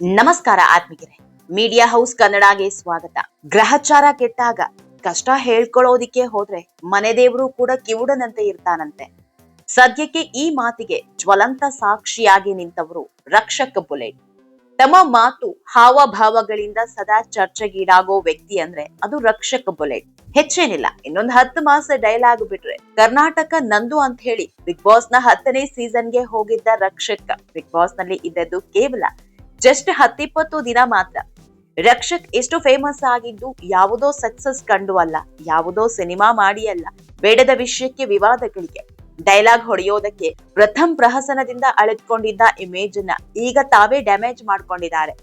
ನಮಸ್ಕಾರ ಆತ್ಮಿಕರೇ media house ಕನ್ನಡಗೆ ಸ್ವಾಗತ. ಗ್ರಹಚಾರ ಕೆಟ್ಟಾಗ ಕಷ್ಟ ಹೇಳ್ಕೊಳ್ಳೋದಿಕ್ಕೆ ಹೋದ್ರೆ ಮನೆ ದೇವರು ಕೂಡ ಕಿವುಡನಂತೆ ಇರ್ತಾನಂತೆ. ಸದ್ಯಕ್ಕೆ ಈ ಮಾತಿಗೆ ಜ್ವಲಂತ ಸಾಕ್ಷಿಯಾಗಿ ನಿಂತವರು ರಕ್ಷಕ ಬುಲೆಟ್ ತಮ್ಮ ಮಾತು ಹಾವಭಾವಗಳಿಂದ ಸದಾ ಚರ್ಚೆಗೀಡಾಗೋ ವ್ಯಕ್ತಿ ಅಂದ್ರೆ ಅದು ರಕ್ಷಕ ಬುಲೆಟ್ ಹೆಚ್ಚೇನಿಲ್ಲ, ಇನ್ನೊಂದು ಹತ್ತು ಮಾಸ ಡೈಲಾಗ್ ಬಿಟ್ರೆ. ಕರ್ನಾಟಕ ನಂದು ಅಂತ ಹೇಳಿ ಬಿಗ್ ಬಾಸ್ನ ಹತ್ತನೇ ಸೀಸನ್ಗೆ ಹೋಗಿದ್ದ ರಕ್ಷಕ. ಬಿಗ್ ಬಾಸ್ನಲ್ಲಿ ಇದ್ದದ್ದು ಕೇವಲ ಜಸ್ಟ್ ಹತ್ತಿಪ್ಪತ್ತು ದಿನ ಮಾತ್ರ. ರಕ್ಷಕ್ ಎಷ್ಟು ಫೇಮಸ್ ಆಗಿದ್ದು ಯಾವುದೋ ಸಕ್ಸಸ್ ಕಂಡು ಅಲ್ಲ ಯಾವುದೋ ಸಿನಿಮಾ ಮಾಡಿ ಅಲ್ಲ ಬೇಡದ ವಿಷಯಕ್ಕೆ ವಿವಾದಗಳಿಗೆ. ಡೈಲಾಗ್ ಹೊಡೆಯೋದಕ್ಕೆ ಪ್ರಥಮ್ ಪ್ರಹಸನದಿಂದ ಅಳೆದುಕೊಂಡಿದ್ದ ಇಮೇಜ್ನ ಈಗ ತಾವೇ ಡ್ಯಾಮೇಜ್ ಮಾಡ್ಕೊಂಡಿದ್ದಾರೆ.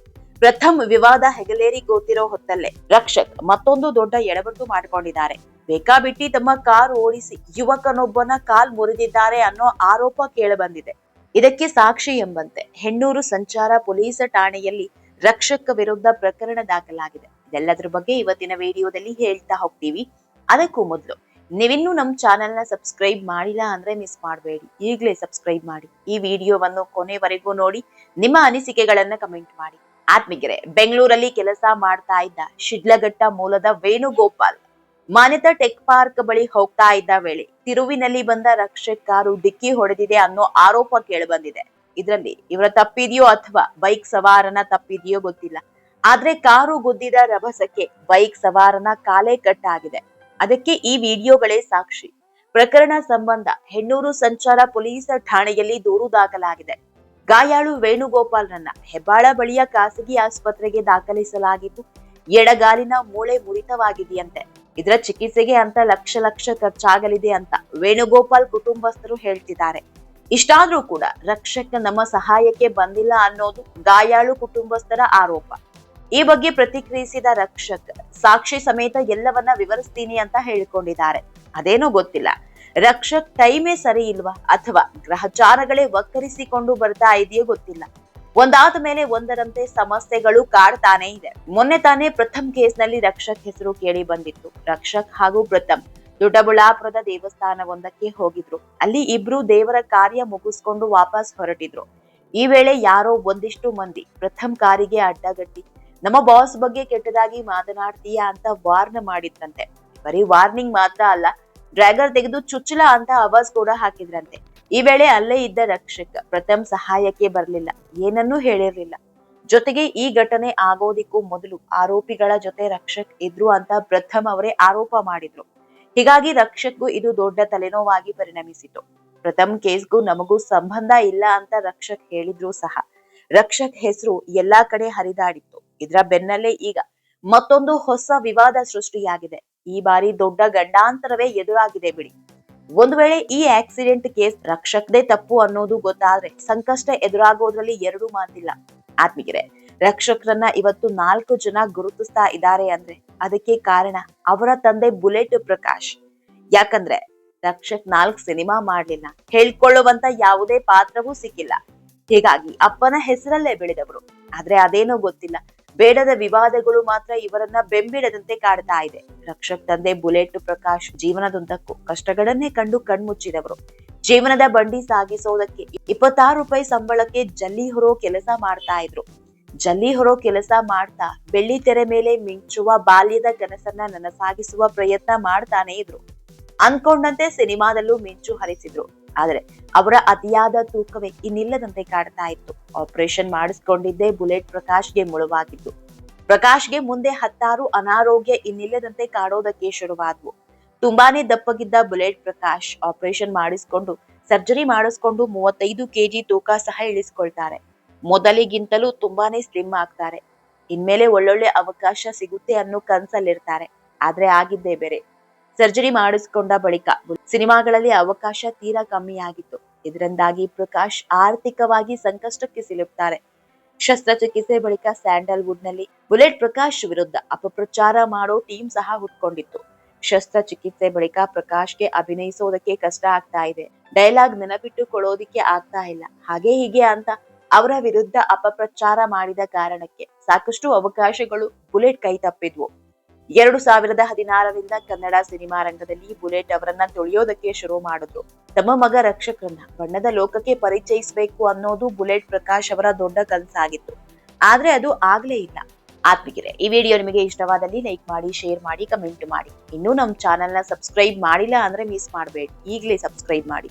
ಪ್ರಥಮ್ ವಿವಾದ ಹೆಗಲೇರಿ ಗೊತ್ತಿರೋ ಹೊತ್ತಲ್ಲೇ ರಕ್ಷಕ್ ಮತ್ತೊಂದು ದೊಡ್ಡ ಎಡವಟ್ಟು ಮಾಡ್ಕೊಂಡಿದ್ದಾರೆ. ಬೇಕಾಬಿಟ್ಟಿ ತಮ್ಮ ಕಾರ್ ಓಡಿಸಿ ಯುವಕನೊಬ್ಬನ ಕಾಲ್ ಮುರಿದಿದ್ದಾರೆ ಅನ್ನೋ ಆರೋಪ ಕೇಳಬಂದಿದೆ. ಇದಕ್ಕೆ ಸಾಕ್ಷಿ ಎಂಬಂತೆ ಹೆಣ್ಣೂರು ಸಂಚಾರ ಪೊಲೀಸ್ ಠಾಣೆಯಲ್ಲಿ ರಕ್ಷಕ ವಿರುದ್ಧ ಪ್ರಕರಣ ದಾಖಲಾಗಿದೆ. ಇದೆಲ್ಲದರ ಬಗ್ಗೆ ಇವತ್ತಿನ ವಿಡಿಯೋದಲ್ಲಿ ಹೇಳ್ತಾ ಹೋಗ್ತೀವಿ. ಅದಕ್ಕೂ ಮೊದಲು ನೀವಿನ್ನೂ ನಮ್ಮ ಚಾನೆಲ್ನ ಸಬ್ಸ್ಕ್ರೈಬ್ ಮಾಡಿಲ್ಲ ಅಂದ್ರೆ ಮಿಸ್ ಮಾಡಬೇಡಿ. ಈಗಲೇ ಸಬ್ಸ್ಕ್ರೈಬ್ ಮಾಡಿ. ಈ ವಿಡಿಯೋವನ್ನು ಕೊನೆವರೆಗೂ ನೋಡಿ, ನಿಮ್ಮ ಅನಿಸಿಕೆಗಳನ್ನ ಕಮೆಂಟ್ ಮಾಡಿ. ಆತ್ಮಿಗೆರೆ ಬೆಂಗಳೂರಲ್ಲಿ ಕೆಲಸ ಮಾಡ್ತಾ ಇದ್ದ ಶಿಡ್ಲಘಟ್ಟ ಮೂಲದ ವೇಣುಗೋಪಾಲ್ ಮಾನ್ಯತಾ ಟೆಕ್ ಪಾರ್ಕ್ ಬಳಿ ಹೋಗ್ತಾ ಇದ್ದ ವೇಳೆ ತಿರುವಿನಲ್ಲಿ ಬಂದ ರಕ್ಷಕ್ ಕಾರು ಡಿಕ್ಕಿ ಹೊಡೆದಿದೆ ಅನ್ನೋ ಆರೋಪ ಕೇಳಿಬಂದಿದೆ. ಇದರಲ್ಲಿ ಇವರ ತಪ್ಪಿದೆಯೋ ಅಥವಾ ಬೈಕ್ ಸವಾರನ ತಪ್ಪಿದೆಯೋ ಗೊತ್ತಿಲ್ಲ. ಆದ್ರೆ ಕಾರು ಗುದ್ದಿದ ರಭಸಕ್ಕೆ ಬೈಕ್ ಸವಾರನ ಕಾಲೇ ಕಟ್ಟಾಗಿದೆ. ಅದಕ್ಕೆ ಈ ವಿಡಿಯೋಗಳೇ ಸಾಕ್ಷಿ. ಪ್ರಕರಣ ಸಂಬಂಧ ಹೆಣ್ಣೂರು ಸಂಚಾರ ಪೊಲೀಸ್ ಠಾಣೆಯಲ್ಲಿ ದೂರು ದಾಖಲಾಗಿದೆ. ಗಾಯಾಳು ವೇಣುಗೋಪಾಲ್ರನ್ನ ಹೆಬ್ಬಾಳ ಬಳಿಯ ಖಾಸಗಿ ಆಸ್ಪತ್ರೆಗೆ ದಾಖಲಿಸಲಾಗಿದ್ದು, ಎಡಗಾಲಿನ ಮೂಳೆ ಮುರಿತವಾಗಿದೆಯಂತೆ. ಇದರ ಚಿಕಿತ್ಸೆಗೆ ಅಂತ ಲಕ್ಷ ಲಕ್ಷ ಖರ್ಚಾಗಲಿದೆ ಅಂತ ವೇಣುಗೋಪಾಲ್ ಕುಟುಂಬಸ್ಥರು ಹೇಳ್ತಿದ್ದಾರೆ. ಇಷ್ಟಾದ್ರೂ ಕೂಡ ರಕ್ಷಕ ನಮ್ಮ ಸಹಾಯಕ್ಕೆ ಬಂದಿಲ್ಲ ಅನ್ನೋದು ಗಾಯಾಳು ಕುಟುಂಬಸ್ಥರ ಆರೋಪ. ಈ ಬಗ್ಗೆ ಪ್ರತಿಕ್ರಿಯಿಸಿದ ರಕ್ಷಕ್, ಸಾಕ್ಷಿ ಸಮೇತ ಎಲ್ಲವನ್ನ ವಿವರಿಸ್ತೀನಿ ಅಂತ ಹೇಳಿಕೊಂಡಿದ್ದಾರೆ. ಅದೇನೋ ಗೊತ್ತಿಲ್ಲ. ರಕ್ಷಕ್ ಟೈಮೇ ಸರಿ ಇಲ್ವಾ ಅಥವಾ ಗ್ರಹಚಾರಗಳೇ ವಕ್ಕರಿಸಿಕೊಂಡು ಬರ್ತಾ ಇದೆಯೋ ಗೊತ್ತಿಲ್ಲ. ಒಂದಾದ ಮೇಲೆ ಒಂದರಂತೆ ಸಮಸ್ಯೆಗಳು ಕಾಡ್ತಾನೆ ಇದೆ. ಮೊನ್ನೆ ತಾನೇ ಪ್ರಥಮ್ ಕೇಸ್ನಲ್ಲಿ ರಕ್ಷಕ್ ಹೆಸರು ಕೇಳಿ ಬಂದಿತ್ತು. ರಕ್ಷಕ್ ಹಾಗೂ ಪ್ರಥಮ್ ದೊಡ್ಡಬಳ್ಳಾಪುರದ ದೇವಸ್ಥಾನವೊಂದಕ್ಕೆ ಹೋಗಿದ್ರು. ಅಲ್ಲಿ ಇಬ್ರು ದೇವರ ಕಾರ್ಯ ಮುಗಿಸ್ಕೊಂಡು ವಾಪಸ್ ಹೊರಟಿದ್ರು. ಈ ವೇಳೆ ಯಾರೋ ಒಂದಿಷ್ಟು ಮಂದಿ ಪ್ರಥಮ್ ಕಾರಿಗೆ ಅಡ್ಡಗಟ್ಟಿ, ನಮ್ಮ ಬಾಸ್ ಬಗ್ಗೆ ಕೆಟ್ಟದಾಗಿ ಮಾತನಾಡ್ತೀಯಾ ಅಂತ ವಾರ್ನ್ ಮಾಡಿದ್ರಂತೆ. ಬರೀ ವಾರ್ನಿಂಗ್ ಮಾತ್ರ ಅಲ್ಲ, ಡ್ರ್ಯಾಗರ್ ತೆಗೆದು ಚುಚ್ಚಲ ಅಂತ ಅವಾಜ್ ಕೂಡ ಹಾಕಿದ್ರಂತೆ. ಈ ವೇಳೆ ಅಲ್ಲೇ ಇದ್ದ ರಕ್ಷಕ ಪ್ರಥಮ್ ಸಹಾಯಕ್ಕೆ ಬರಲಿಲ್ಲ. ಏನನ್ನೂ ಹೇಳಿರ್ಲಿಲ್ಲ. ಜೊತೆಗೆ ಈ ಘಟನೆ ಆಗೋದಿಕ್ಕೂ ಮೊದಲು ಆರೋಪಿಗಳ ಜೊತೆ ರಕ್ಷಕ್ ಇದ್ರು ಅಂತ ಪ್ರಥಮ್ ಅವರೇ ಆರೋಪ ಮಾಡಿದ್ರು. ಹೀಗಾಗಿ ರಕ್ಷಕ್ಗೂ ಇದು ದೊಡ್ಡ ತಲೆನೋವಾಗಿ ಪರಿಣಮಿಸಿತು. ಪ್ರಥಮ್ ಕೇಸ್ಗೂ ನಮಗೂ ಸಂಬಂಧ ಇಲ್ಲ ಅಂತ ರಕ್ಷಕ್ ಹೇಳಿದ್ರು ಸಹ ರಕ್ಷಕ್ ಹೆಸರು ಎಲ್ಲಾ ಕಡೆ ಹರಿದಾಡಿತ್ತು. ಇದರ ಬೆನ್ನಲ್ಲೇ ಈಗ ಮತ್ತೊಂದು ಹೊಸ ವಿವಾದ ಸೃಷ್ಟಿಯಾಗಿದೆ. ಈ ಬಾರಿ ದೊಡ್ಡ ಗಂಡಾಂತರವೇ ಎದುರಾಗಿದೆ ಬಿಡಿ. ಒಂದು ವೇಳೆ ಈ ಆಕ್ಸಿಡೆಂಟ್ ಕೇಸ್ ರಕ್ಷಕ್ದೇ ತಪ್ಪು ಅನ್ನೋದು ಗೊತ್ತಾದ್ರೆ ಸಂಕಷ್ಟ ಎದುರಾಗೋದ್ರಲ್ಲಿ ಎರಡು ಮಾತಿಲ್ಲ. ಆತ್ಮಿಗೆರೆ ರಕ್ಷಕರನ್ನ ಇವತ್ತು ನಾಲ್ಕು ಜನ ಗುರುತಿಸ್ತಾ ಇದ್ದಾರೆ ಅಂದ್ರೆ ಅದಕ್ಕೆ ಕಾರಣ ಅವರ ತಂದೆ ಬುಲೆಟ್ ಪ್ರಕಾಶ್. ಯಾಕಂದ್ರೆ ರಕ್ಷಕ್ ನಾಲ್ಕು ಸಿನಿಮಾ ಮಾಡ್ಲಿಲ್ಲ, ಹೇಳ್ಕೊಳ್ಳುವಂತ ಯಾವುದೇ ಪಾತ್ರವೂ ಸಿಕ್ಕಿಲ್ಲ. ಹೀಗಾಗಿ ಅಪ್ಪನ ಹೆಸರಲ್ಲೇ ಬೆಳೆದವರು. ಆದ್ರೆ ಅದೇನೋ ಗೊತ್ತಿಲ್ಲ ಬೇಡದ ವಿವಾದಗಳು ಮಾತ್ರ ಇವರನ್ನ ಬೆಂಬಿಡದಂತೆ ಕಾಡ್ತಾ ಇದೆ. ರಕ್ಷಕ್ ತಂದೆ ಬುಲೆಟ್ ಪ್ರಕಾಶ್ ಜೀವನದುದ್ದಕ್ಕೂ ಕಷ್ಟಗಳನ್ನೇ ಕಂಡು ಕಣ್ಮುಚ್ಚಿದವರು. ಜೀವನದ ಬಂಡಿ ಸಾಗಿಸೋದಕ್ಕೆ ಇಪ್ಪತ್ತಾರು ರೂಪಾಯಿ ಸಂಬಳಕ್ಕೆ ಜಲ್ಲಿ ಹೊರೋ ಕೆಲಸ ಮಾಡ್ತಾ ಇದ್ರು. ಜಲ್ಲಿ ಹೊರೋ ಕೆಲಸ ಮಾಡ್ತಾ ಬೆಳ್ಳಿ ತೆರೆ ಮೇಲೆ ಮಿಂಚುವ ಬಾಲ್ಯದ ಕನಸನ್ನ ನನಸಾಗಿಸುವ ಪ್ರಯತ್ನ ಮಾಡ್ತಾನೆ ಇದ್ರು. ಅನ್ಕೊಂಡಂತೆ ಸಿನಿಮಾದಲ್ಲೂ ಮಿಂಚು ಹರಿಸಿದ್ರು. ಆದ್ರೆ ಅವರ ಅತಿಯಾದ ತೂಕವೇ ಇನ್ನಿಲ್ಲದಂತೆ ಕಾಡ್ತಾ ಇತ್ತು. ಆಪರೇಷನ್ ಮಾಡಿಸ್ಕೊಂಡಿದ್ದೇ ಬುಲೆಟ್ ಪ್ರಕಾಶ್ಗೆ ಮುಳುವಾಗಿದ್ದು ಪ್ರಕಾಶ್ಗೆ ಮುಂದೆ ಹತ್ತಾರು ಅನಾರೋಗ್ಯ ಇನ್ನಿಲ್ಲದಂತೆ ಕಾಡೋದಕ್ಕೆ ಶುರುವಾದ್ವು. ತುಂಬಾನೇ ದಪ್ಪಗಿದ್ದ ಬುಲೆಟ್ ಪ್ರಕಾಶ್ ಆಪರೇಷನ್ ಮಾಡಿಸ್ಕೊಂಡು, ಸರ್ಜರಿ ಮಾಡಿಸ್ಕೊಂಡು ಮೂವತ್ತೈದು ಕೆಜಿ ತೂಕ ಸಹ ಇಳಿಸ್ಕೊಳ್ತಾರೆ. ಮೊದಲಿಗಿಂತಲೂ ತುಂಬಾನೇ ಸ್ಲಿಮ್ ಆಗ್ತಾರೆ. ಇನ್ಮೇಲೆ ಒಳ್ಳೊಳ್ಳೆ ಅವಕಾಶ ಸಿಗುತ್ತೆ ಅನ್ನೋ ಕನ್ಸಲ್ಲಿರ್ತಾರೆ. ಆದ್ರೆ ಆಗಿದ್ದೇ ಬೇರೆ. ಸರ್ಜರಿ ಮಾಡಿಸಿಕೊಂಡ ಬಳಿಕ ಸಿನಿಮಾಗಳಲ್ಲಿ ಅವಕಾಶ ತೀರಾ ಕಮ್ಮಿಯಾಗಿತ್ತು. ಇದರಿಂದಾಗಿ ಪ್ರಕಾಶ್ ಆರ್ಥಿಕವಾಗಿ ಸಂಕಷ್ಟಕ್ಕೆ ಸಿಲುಕ್ತಾರೆ. ಶಸ್ತ್ರಚಿಕಿತ್ಸೆ ಬಳಿಕ ಸ್ಯಾಂಡಲ್ವುಡ್ನಲ್ಲಿ ಬುಲೆಟ್ ಪ್ರಕಾಶ್ ವಿರುದ್ಧ ಅಪಪ್ರಚಾರ ಮಾಡೋ ಟೀಮ್ ಸಹ ಹುಟ್ಕೊಂಡಿತ್ತು. ಶಸ್ತ್ರಚಿಕಿತ್ಸೆ ಬಳಿಕ ಪ್ರಕಾಶ್ಗೆ ಅಭಿನಯಿಸೋದಕ್ಕೆ ಕಷ್ಟ ಆಗ್ತಾ ಇದೆ. ಡೈಲಾಗ್ ನೆನಪಿಟ್ಟುಕೊಳ್ಳೋದಿಕ್ಕೆ ಆಗ್ತಾ ಇಲ್ಲ. ಹಾಗೆ ಹೀಗೆ ಅಂತ ಅವರ ವಿರುದ್ಧ ಅಪಪ್ರಚಾರ ಮಾಡಿದ ಕಾರಣಕ್ಕೆ ಸಾಕಷ್ಟು ಅವಕಾಶಗಳು ಬುಲೆಟ್ ಕೈ ತಪ್ಪಿದ್ವು. ಎರಡು ಸಾವಿರದ ಹದಿನಾರರಿಂದ ಕನ್ನಡ ಸಿನಿಮಾ ರಂಗದಲ್ಲಿ ಬುಲೆಟ್ ಅವರನ್ನ ತುಳಿಯೋದಕ್ಕೆ ಶುರು ಮಾಡಿದ್ರು. ತಮ್ಮ ಮಗ ರಕ್ಷಕರನ್ನ ಬಣ್ಣದ ಲೋಕಕ್ಕೆ ಪರಿಚಯಿಸಬೇಕು ಅನ್ನೋದು ಬುಲೆಟ್ ಪ್ರಕಾಶ್ ಅವರ ದೊಡ್ಡ ಕನಸಾಗಿತ್ತು. ಆದ್ರೆ ಅದು ಆಗ್ಲೇ ಇಲ್ಲ. ಆತ್ಮಿಗೆರೆ ಈ ವಿಡಿಯೋ ನಿಮಗೆ ಇಷ್ಟವಾದಲ್ಲಿ ಲೈಕ್ ಮಾಡಿ, ಶೇರ್ ಮಾಡಿ, ಕಮೆಂಟ್ ಮಾಡಿ. ಇನ್ನೂ ನಮ್ಮ ಚಾನೆಲ್ನ ಸಬ್ಸ್ಕ್ರೈಬ್ ಮಾಡಿಲ್ಲ ಅಂದ್ರೆ ಮಿಸ್ ಮಾಡಬೇಡಿ. ಈಗಲೇ ಸಬ್ಸ್ಕ್ರೈಬ್ ಮಾಡಿ.